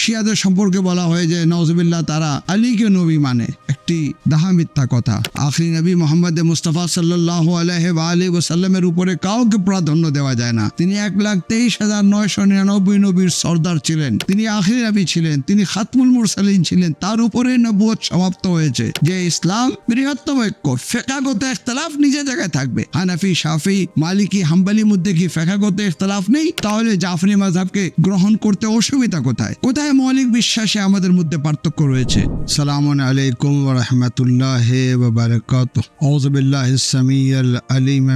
শিয়াদের সম্পর্কে বলা হয় যে নওয়াজবিল্লাহ তারা আলীকে নবী মানে। একটি দাহা মিথ্যা কথা। আখরি নবী মোহাম্মদ মুস্তাফা সাল্লাহ আলহ আলী ওসাল্লামের উপরে কাউকে প্রাধান্য দেওয়া যায় না। তিনি এক লাখ তেইশ হাজার নয়শো নিরানব্বই নবীর সর্দার ছিলেন। তিনি আখরি নবী ছিলেন, তিনি খাতমুল মুরসালিন ছিলেন। তার উপরে নবুয়ত সমাপ্ত হয়েছে। যে ইসলাম বৃহত্তম ঐক্য, ফেকাগত ইখতলাফ নিজের জায়গায় থাকবে। হানাফি সাফি মালিকি হাম্বালির মধ্যে কি ফেকাগত ইখতলাফ নেই? তাহলে জাফরি মাযহাবকে গ্রহণ করতে অসুবিধা কোথায়? কোথায় আকিদায় মৌলিক বিশ্বাসে আমাদের মধ্যে পার্থক্য রয়েছে। সালাম আলাইকুম রহমতুল্লাহ বারকাত আউজবিল্লাহ সামি আলিম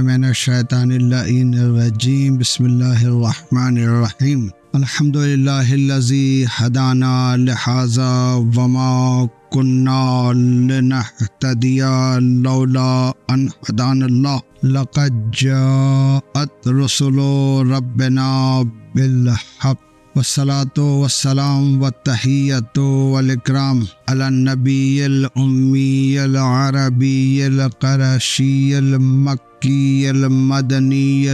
শয়তানিল্লাহিম বিসমিল্লাহ রহমান রহিম। আলহামদুলিল্লাহ হাদানা লেহাজা ওয়ামা কুন্না লিনাহতাদিয়া লাউলা আন হাদানাল্লাহ। লাকাদ জাআত রাসূলু রাব্বিনা বিল হক। وسلاۃ وسلام و تحیت والاکرام النبی الامی العربی القرشی المک کی المدنی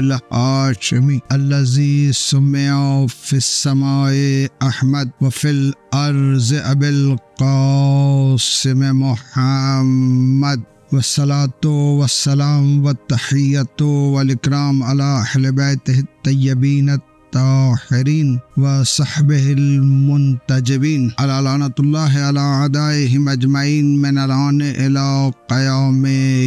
الذي سمع في السماء احمد وفي الارض ابي القاسم محمد والصلاة والسلام والتحية والإكرام على أهل بيته الطيبين الطاهرين وصحبه المنتجبين على لعنة الله على أعدائهم أجمعين من الآن إلى قيام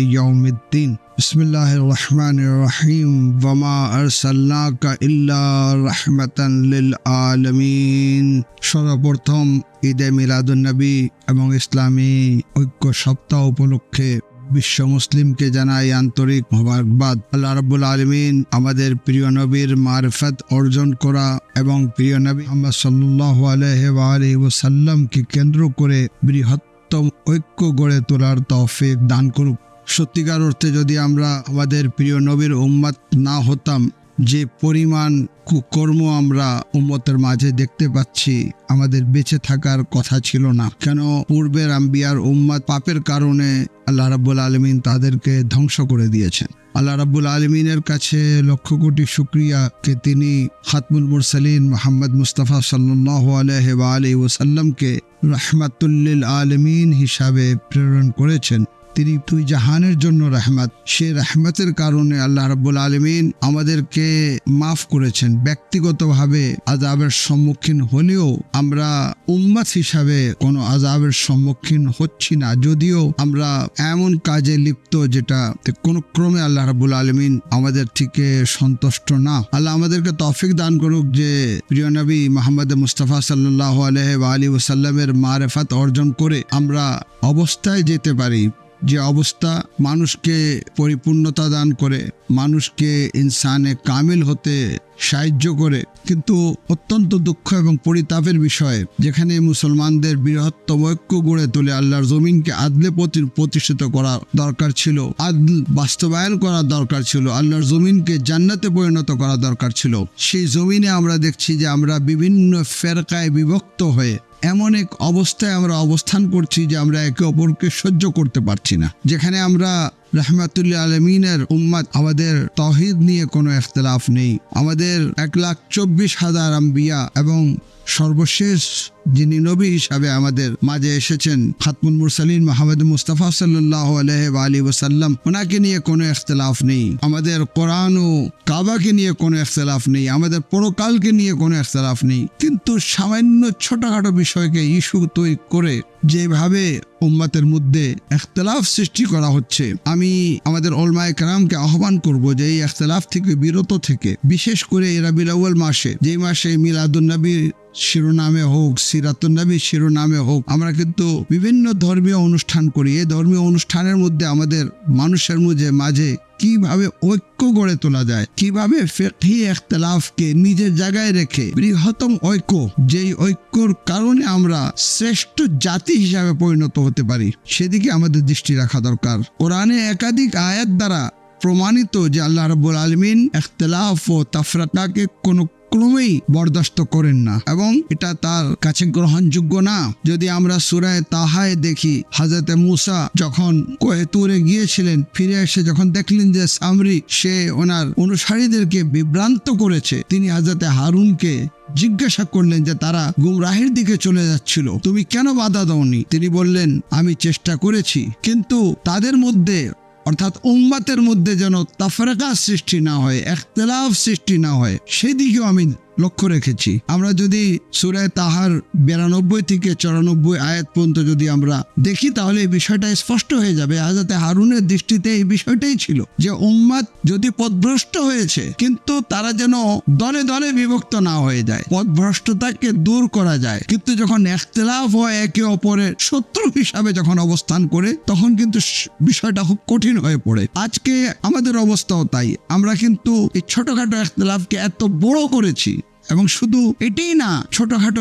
يوم الدين بسم الله الرحمن الرحيم وما أرسلناك إلا رحمة للعالمين সর্বপ্রথম ঈদে মিলাদুন্নবী এবং ইসলামী ঐক্য সপ্তাহ উপলক্ষে বিশ্ব মুসলিমকে জানাই আন্তরিক মোবারকবাদ। আল্লাহ রব্বুল আলমিন আমাদের প্রিয় নবীর মারফত অর্জন করা এবং প্রিয় নবী মোহাম্মদ ওসাল্লামকে কেন্দ্র করে বৃহত্তম ঐক্য গড়ে তোলার তৌফিক দান করুক। সত্যিকার অর্থে যদি আমরা আমাদের প্রিয় নবীর উম্মাদ না হতাম যে পরিমাণ কুকর্ম আমরা উম্মতের মাঝে দেখতে পাচ্ছি, আমাদের বেঁচে থাকার কথা ছিল না। কেন পূর্বের আম্বিয়ার উম্মাদ পাপের কারণে আল্লাহ রাব্বুল আলমিন তাদেরকে ধ্বংস করে দিয়েছেন। আল্লাহ রাব্বুল আলমিনের কাছে লক্ষ কোটি শুক্রিয়া শুক্রিয়াকে তিনি খাতমুল মুরসালিন মোহাম্মদ মুস্তাফা সাল্লাহ আলহ আলি ওসাল্লামকে রহমাতুল্লিল আলমিন হিসাবে প্রেরণ করেছেন। তিনি তুই জাহানের জন্য রহমত। সে রহমতের কারণে আল্লাহ রাব্বুল আলমিন আমাদেরকে মাফ করেছেন। ব্যক্তিগতভাবে আজাবের সম্মুখীন হলেও আমরা উম্মাত হিসাবে কোনো আজাবের সম্মুখীন হচ্ছি না। যদিও আমরা এমন কাজে লিপ্ত যেটা কোনো ক্রমে আল্লাহ রাব্বুল আলমিন আমাদের থেকে সন্তুষ্ট না। আল্লাহ আমাদেরকে তফিক দান করুক যে প্রিয় নবী মোহাম্মদ মুস্তাফা সাল্লাহ আলহ আলী ওসাল্লামের মারেফাত অর্জন করে আমরা অবস্থায় যেতে পারি। যে অবস্থা মানুষকে পরিপূর্ণতা দান করে, মানুষকে ইনসানে কামিল হতে সাহায্য করে, কিন্তু অত্যন্ত দুঃখ এবং পরিতাপের বিষয়, যেখানে মুসলমানদের বৃহত্তম ঐক্য গড়ে তোলে আল্লাহর জমিনকে আদলে প্রতি- প্রতিষ্ঠিত করা দরকার ছিল, আদল বাস্তবায়ন করা দরকার ছিল, আল্লাহর জমিনকে জান্নাতে পরিণত করা দরকার ছিল। সেই জমিনে আমরা দেখছি যে আমরা বিভিন্ন ফেরকায় বিভক্ত হয়ে এমন এক অবস্থায় আমরা অবস্থান করছি যে আমরা একে অপরকে সহ্য করতে পারছি না। যেখানে আমরা রহমাতুল্লাহ আলমিনের উম্মাদ আমাদের তহিদ নিয়ে কোনো এখতলাফ নেই। আমাদের এক লাখ চব্বিশ হাজার আম্বিয়া এবং সর্বশেষ যিনি নবী হিসাবে আমাদের মাঝে এসেছেন, খাতমুল মুরসালিন মাহমুদ মুস্তাফা সাল্লাহ আলহ আলী ওসাল্লাম ওনাকে নিয়ে কোনো এখতলাফ নেই। আমাদের কোরআন ও কাবাকে নিয়ে কোনো এখতলাফ নেই। আমাদের পরকালকে নিয়ে কোনো এখতলাফ নেই। কিন্তু সামান্য ছোটখাটো বিষয়কে ইস্যু তৈরি করে যেভাবে উম্মাতের মধ্যে একতলাফ সৃষ্টি করা হচ্ছে, আমি আমাদের ওলমায় কালামকে আহ্বান করব যে এই একতলাফ থেকে, বিরত থেকে, বিশেষ করে এরা রাবিল মাসে যে মাসে মিলাদুন্নবীর শিরোনামে হোক সিরাতুন্নবীর শিরোনামে হোক, আমরা কিন্তু বিভিন্ন ধর্মীয় অনুষ্ঠান করি। এই ধর্মীয় অনুষ্ঠানের মধ্যে আমাদের মানুষের মধ্যে মাঝে কীভাবে ঐক্য গড়ে তোলা যায়, কীভাবে ফেকি নিজের জায়গায় রেখে বৃহত্তম ঐক্য, যেই ঐক্যর কারণে আমরা শ্রেষ্ঠ জাতি হিসাবে পরিণত হতে পারি, সেদিকে আমাদের দৃষ্টি রাখা দরকার। কোরআনে একাধিক আয়াত দ্বারা প্রমাণিত যে আল্লাহ রব্বুল আলমিন এখতলাফ ও তাফরাকাকে কোনো ক্রমেই বরদাস্ত করেন না এবং এটা তার কাছে গ্রহণযোগ্য না। যদি আমরা সুরায় তাহায় দেখি হাজরতে মুসা যখন কোহেতুরে গিয়েছিলেন, ফিরে এসে যখন দেখলেন যে সামরি সে ওনার অনুসারীদেরকে বিভ্রান্ত করেছে, তিনি হাজরতে হারুনকে জিজ্ঞাসা করলেন যে তারা গুমরাহের দিকে চলে যাচ্ছিল, তুমি কেন বাধা দাওনি? তিনি বললেন, আমি চেষ্টা করেছি, কিন্তু তাদের মধ্যে অর্থাৎ উম্মাতের মধ্যে যেন তাফরেকা সৃষ্টি না হয় একতলাফ সৃষ্টি না হয় সেদিকেও আমি লক্ষ্য রেখেছি। আমরা যদি সুরায় তাহার বিরানব্বই থেকে চুরানব্বই আয়াত পর্যন্ত যদি আমরা দেখি, তাহলে এই বিষয়টা স্পষ্ট হয়ে যাবে। হাজাতে হারুনের দৃষ্টিতে এই বিষয়টাই ছিল যে উম্মাদ যদি পথভ্রষ্ট হয়েছে, কিন্তু তারা যেন দলে দলে বিভক্ত না হয়ে যায়, পথভ্রষ্টতাকে দূর করা যায়। কিন্তু যখন একতলাফ হয় একে অপরের শত্রু হিসাবে যখন অবস্থান করে, তখন কিন্তু বিষয়টা খুব কঠিন হয়ে পড়ে। আজকে আমাদের অবস্থাও তাই। আমরা কিন্তু এই ছোটখাটো একতলাফকে এত বড় করেছি এবং শুধু এটাই না ছোটখাটো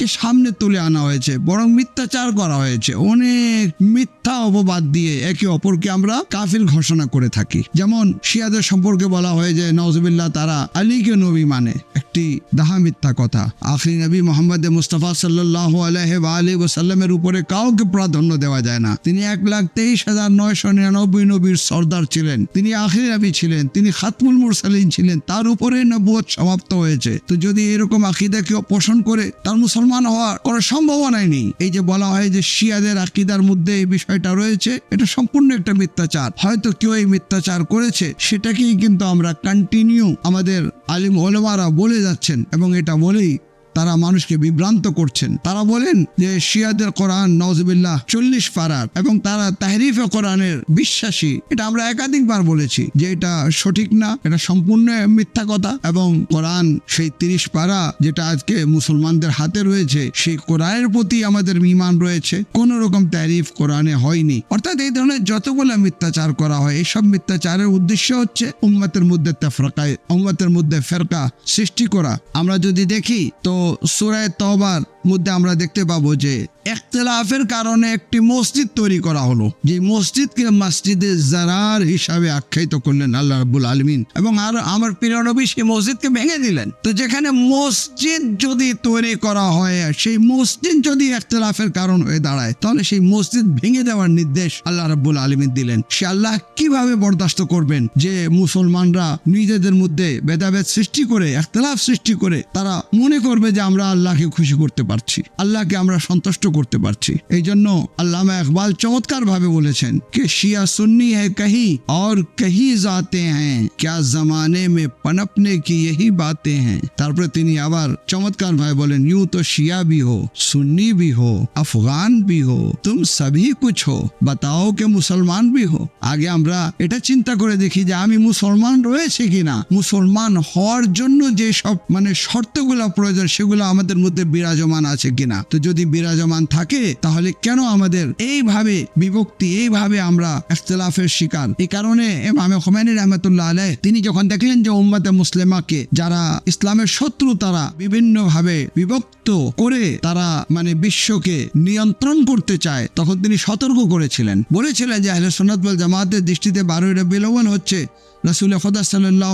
একতলাফকে সামনে তুলে আনা হয়েছে, বরং মিথ্যাচার করা হয়েছে। অনেক মিথ্যা অপবাদ দিয়ে একে অপরকে আমরা কাফিল ঘোষণা করে থাকি। যেমন শিয়াদের সম্পর্কে বলা হয় যে নজবিল্লাহ তারা আলীকে নবী মানে। একটি দাহা মিথ্যা কথা। আখরি নবী মোহাম্মদ মুস্তাফা সাল্লাহ আলহ আলী ওসাল্লামের উপরে কাউকে প্রাধান্য দেওয়া যায় না। তিনি এক লাখ তেইশ হাজার নয়শো নিরানব্বই নবীর সর্দার ছিলেন। তিনি আখরি নবী ছিলেন, তিনি খাতমুল মুরসালিন ছিলেন। তার উপরে নবুয়ত সমাপ্ত হয়েছে। তো যদি এরকম আকিদা কেউ পোষণ করে, তার মুসলমান হওয়ার কোনো সম্ভাবনাই নেই। এই যে বলা হয় যে শিয়াদের আকিদার মধ্যে এই বিষয়টা রয়েছে, এটা সম্পূর্ণ একটা মিথ্যাচার। হয়তো কেউ এই মিথ্যাচার করেছে, সেটাকেই কিন্তু আমরা কন্টিনিউ আমাদের আলিম ওলমারা বলে যাচ্ছেন এবং এটা বলেই তারা মানুষকে বিভ্রান্ত করছেন। তারা বলেন যে শিয়াদের কোরআন নজবিল্লাহ চল্লিশ পারার এবং তারা তাহরিফে কোরআনের বিশ্বাসী। এটা আমরা একাধিকবার বলেছি যে এটা সঠিক না, এটা সম্পূর্ণ মিথ্যা কথা এবং কোরআন সেই তিরিশ পারা যেটা আজকে মুসলমানদের হাতে রয়েছে, সেই কোরআনের প্রতি আমাদের ইমান রয়েছে। কোন রকম তারিফ কোরআনে হয়নি। অর্থাৎ এই ধরনের যতগুলো মিথ্যাচার করা হয়, এইসব মিথ্যাচারের উদ্দেশ্য হচ্ছে উম্মতের মধ্যে তেফরকায়, উম্মতের মধ্যে ফেরকা সৃষ্টি করা। আমরা যদি দেখি, তো সুরায় তবার মধ্যে আমরা দেখতে পাবো যে একতলাফের কারণে একটি মসজিদ তৈরি করা হলো। যে মসজিদকে মসজিদে জারার হিসাবে আখ্যায়িত করলেন আল্লাহ রাব্বুল আলমিন। এবং আর আমার প্রিয় নবী সেই মসজিদকে ভেঙে দিলেন। তো যেখানে মসজিদ যদি তৈরি করা হয়, সেই মসজিদ যদি একতলাফের কারণ হয়ে দাঁড়ায়, তাহলে সেই মসজিদ ভেঙে দেওয়ার নির্দেশ আল্লাহ রাব্বুল আলমিন দিলেন। সে আল্লাহ কীভাবে বরদাস্ত করবেন যে মুসলমানরা নিজেদের মধ্যে ভেদাভেদ সৃষ্টি করে একতলাফ সৃষ্টি করে, তারা মনে করবে যে আমরা আল্লাহকে খুশি করতে পারছি। আল্লাহকে আমরা সন্তুষ্ট করতে পারছি। এই জন্য আল্লামা ইকবাল চমৎকার ভাবে বলেছেন কে, শিয়া সুন্নি হ্যাঁ কাহি আর কাহি যাতে হ্যাঁ ক্যা জমানে মে পনপনে কি ইহি বাতে হ্যাঁ। তারপরে তিনি আবার চমৎকার ভাবে বলেন, ইউ তো শিয়া বি হো, সুন্নি বি হো, আফগান বি হো, তুম সবই কুছ হো, বাতাও কে মুসলমান বি হো। আগে আমরা এটা চিন্তা করে দেখি যে আমি মুসলমান রয়েছে কিনা মুসলমান হওয়ার জন্য যে সব মানে শর্তগুলো প্রয়োজন, সেগুলো আমাদের মধ্যে বিরাজমান আছে কিনা। তো যদি বিরাজমান থাকে, তাহলে কেন আমাদের এইভাবে বিভক্তি, এইভাবে আমরা ইখতলাফের শিকার? এই কারণে ইমামে খোমেনি রহমতুল্লাহ আলাইহ, তিনি যখন দেখলেন যে উম্মতে মুসলিমাকে যারা ইসলামের শত্রু, তারা বিভিন্ন ভাবে বিভক্ত করে তারা মানে বিশ্বকে নিয়ন্ত্রণ করতে চায়, তখন তিনি সতর্ক করেছিলেন। বলেছিলেন যে আহলে সুন্নাত জামাতের দৃষ্টিতে বারোই রবিউল হচ্ছে রাসূল খোদা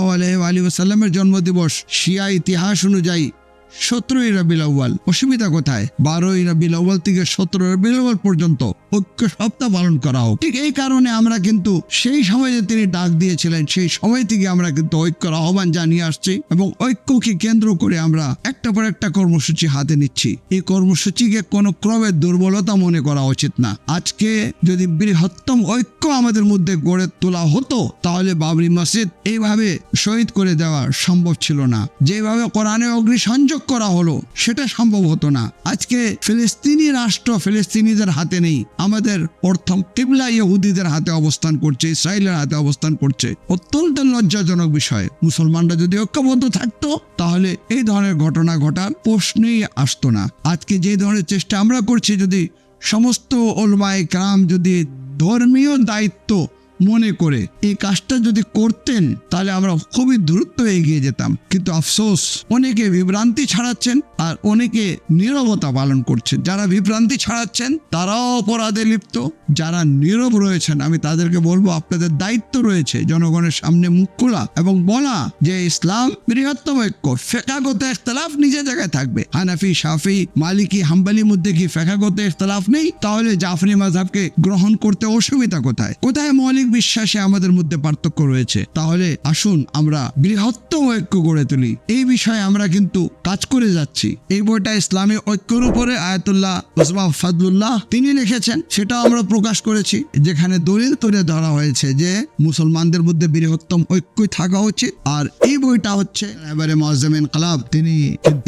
ওয়া আলিহি ওয়াসাল্লামের জন্মদিবস। শিয়া ইতিহাস অনুযায়ী সতেরোই রবিল আউ্বাল অসুবিধা কোথায়? বারোই রবিল আউ্বাল থেকে সতেরো রবিল আউ্বাল পর্যন্ত ঐক্য সপ্তাহ পালন করা হোক। ঠিক এই কারণে আমরা কিন্তু সেই সময় যে তিনি ডাক দিয়েছিলেন, সেই সময় থেকে আমরা কিন্তু ঐক্যর আহ্বান জানিয়ে আসছি এবং ঐক্যকে কেন্দ্র করে আমরা একটা পর একটা কর্মসূচি হাতে নিচ্ছি। এই কর্মসূচিকে কোনো ক্রমের দুর্বলতা মনে করা উচিত না। আজকে যদি বৃহত্তম ঐক্য আমাদের মধ্যে গড়ে তোলা হতো, তাহলে বাবরি মসজিদ এইভাবে শহীদ করে দেওয়া সম্ভব ছিল না। যেভাবে কোরআনে অগ্নিসংযোগ করা হলো, সেটা সম্ভব হতো না। আজকে ফিলিস্তিনি রাষ্ট্র ফিলিস্তিনিদের হাতে নেই, আমাদের প্রথম কিবলা ইহুদিদের হাতে অবস্থান করছে, ইসরায়েলের হাতে অবস্থান করছে। অত্যন্ত লজ্জাজনক বিষয়। মুসলমানরা যদি ঐক্যবদ্ধ থাকতো, তাহলে এই ধরনের ঘটনা ঘটার প্রশ্নেই আসতো না। আজকে যে ধরনের চেষ্টা আমরা করছি, যদি সমস্ত ওলমায় কাম যদি ধর্মীয় দায়িত্ব মনে করে। এই কাজটা যদি করতেন, তাহলে আমরা খুবই দ্রুত এগিয়ে যেতাম। কিন্তু আফসোস, অনেকে বিভ্রান্তি ছড়াচ্ছেন আর অনেকে নীরবতা পালন করছেন। যারা বিভ্রান্তি ছড়াচ্ছেন, তারাও অপরাধে লিপ্ত। যারা নীরব রয়েছেন, আমি তাদেরকে বলব, আপনাদের দায়িত্ব রয়েছে জনগণের সামনে মুখ খোলা এবং বলা যে ইসলাম বৃহত্তম ঐক্য। ফেকাগত ইখতলাফ নিজের জায়গায় থাকবে। হানাফি, শাফি, মালিকি হাম্বালির মধ্যে কি ফেকাগত ইখতলাফ নেই? তাহলে জাফরি মাযহাবকে গ্রহণ করতে অসুবিধা কোথায়? কোথায় মৌলিক বিশ্বাসে আমাদের মধ্যে পার্থক্য রয়েছে। তাহলে আসুন আমরা বৃহত্তম ঐক্য গড়ে তুলি। এই বিষয়ে আমরা কিন্তু কাজ করে যাচ্ছি। এই বইটা ইসলামী ঐক্যর উপরে আয়াতুল্লাহ ওসমা ফাদলুল্লাহ তিনি লিখেছেন, সেটাও আমরা প্রকাশ করেছি, যেখানে দলিল তুলে ধরা হয়েছে যে মুসলমানদের মধ্যে বৃহত্তম ঐক্যই থাকা উচিত। আর এই বইটা হচ্ছে এবারে মজামিন কালাব তিনি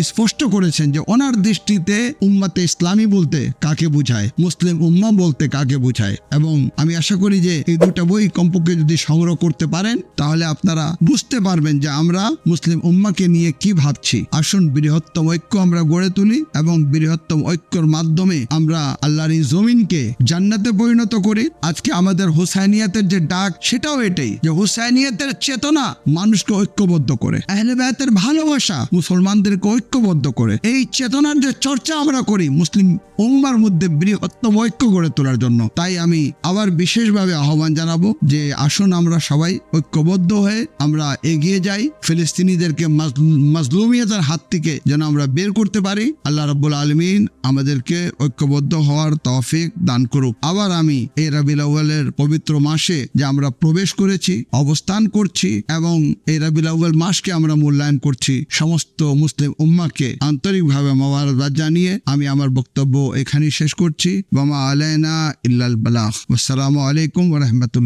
স্পষ্ট করেছেন যে ওনার দৃষ্টিতে উম্মাতে ইসলামী বলতে কাকে বুঝায়, মুসলিম উম্মা বলতে কাকে বুঝায়। এবং আমি আশা করি যে এই দুটা বই কমপক্ষে যদি সংগ্রহ করতে পারেন, তাহলে আপনারা বুঝতে পারবেন যে আমরা মুসলিম উম্মাকে নিয়ে কি ভাবছি। আসুন বৃহত্তম ঐক্য আমরা গড়ে তুলি এবং বৃহত্তম ঐক্যর মাধ্যমে আমরা আল্লাহর এই জমিনকে জান্নাতে পরিণত করি। আজকে আমাদের হুসাইনিয়াতের যে ডাক, সেটাও এটাই যে হুসাইনিয়াতের চেতনা মানুষকে ঐক্যবদ্ধ করে। আহলে বায়াতের ভালোবাসা মুসলমানদেরকে ঐক্যবদ্ধ করে। এই চেতনার যে চর্চা আমরা করি মুসলিম উম্মার মধ্যে বৃহত্তম ঐক্য গড়ে তোলার জন্য। তাই আমি আবার বিশেষভাবে আহ্বান জানাব যে আসুন আমরা সবাই ঐক্যবদ্ধ হয়ে আমরা এগিয়ে যাই। ফিলিস্তিনিদেরকে মাজলু- মাজলুমিয়তের হাত থেকে যেন আমরা বের করতে পারি। আল্লাহ রাব্বুল আলমিন আমাদেরকে ঐক্যবদ্ধ হওয়ার তৌফিক দান করুক। আবার আমি এই রাবিল আউয়ালের পবিত্র মাসে যে আমরা প্রবেশ করেছি, অবস্থান করছি এবং এই রাবিল আউয়াল মাসকে আমরা মূল্যায়ন করছি, সমস্ত মুসলিম উম্মাকে আন্তরিকভাবে মোবারকবাদ জানিয়ে আমি আমার বক্তব্য এখানেই শেষ করছি। বামা আলাইনা ইল্লাল বালাহ আসসালামু আলাইকুম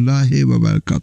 الله وبركاته